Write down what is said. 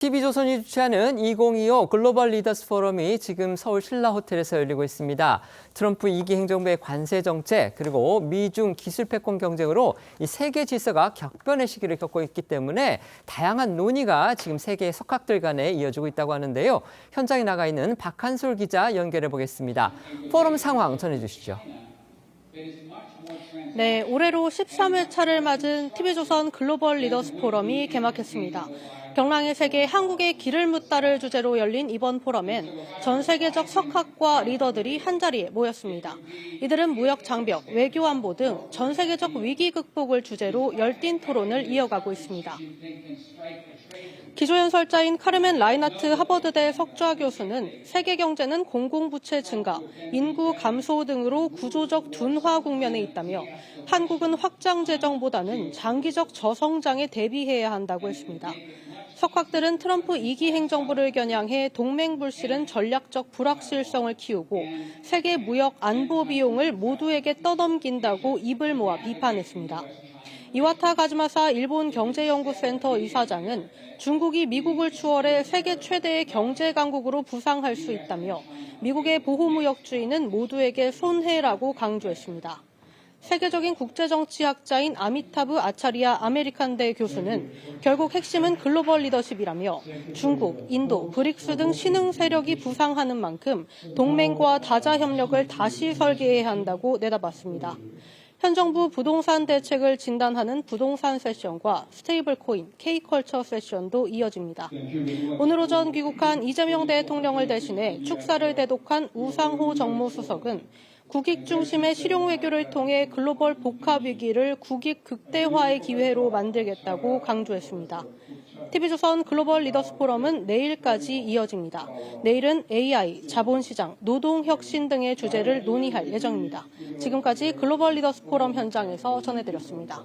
TV조선이 주최하는 2025 글로벌 리더스 포럼이 지금 서울 신라 호텔에서 열리고 있습니다. 트럼프 2기 행정부의 관세 정책 그리고 미중 기술 패권 경쟁으로 이 세계 질서가 격변의 시기를 겪고 있기 때문에 다양한 논의가 지금 세계 석학들 간에 이어지고 있다고 하는데요. 현장에 나가 있는 박한솔 기자 연결해 보겠습니다. 포럼 상황 전해 주시죠. 네, 올해로 13회차를 맞은 TV조선 글로벌 리더스 포럼이 개막했습니다. 경랑의 세계 한국의 길을 묻다를 주제로 열린 이번 포럼엔 전 세계적 석학과 리더들이 한자리에 모였습니다. 이들은 무역 장벽, 외교 안보 등 전 세계적 위기 극복을 주제로 열띤 토론을 이어가고 있습니다. 기조연설자인 카르멘 라이나트 하버드대 석좌 교수는 세계 경제는 공공부채 증가, 인구 감소 등으로 구조적 둔화 국면에 있다며 한국은 확장 재정보다는 장기적 저성장에 대비해야 한다고 했습니다. 석학들은 트럼프 2기 행정부를 겨냥해 동맹 불실은 전략적 불확실성을 키우고 세계 무역 안보 비용을 모두에게 떠넘긴다고 입을 모아 비판했습니다. 이와타 가즈마사 일본 경제연구센터 이사장은 중국이 미국을 추월해 세계 최대의 경제 강국으로 부상할 수 있다며 미국의 보호무역주의는 모두에게 손해라고 강조했습니다. 세계적인 국제정치학자인 아미타브 아차리아 아메리칸대 교수는 결국 핵심은 글로벌 리더십이라며 중국, 인도, 브릭스 등 신흥 세력이 부상하는 만큼 동맹과 다자 협력을 다시 설계해야 한다고 내다봤습니다. 현 정부 부동산 대책을 진단하는 부동산 세션과 스테이블 코인, K컬처 세션도 이어집니다. 오늘 오전 귀국한 이재명 대통령을 대신해 축사를 대독한 우상호 정무수석은 국익 중심의 실용 외교를 통해 글로벌 복합 위기를 국익 극대화의 기회로 만들겠다고 강조했습니다. TV조선 글로벌 리더스 포럼은 내일까지 이어집니다. 내일은 AI, 자본시장, 노동혁신 등의 주제를 논의할 예정입니다. 지금까지 글로벌 리더스 포럼 현장에서 전해드렸습니다.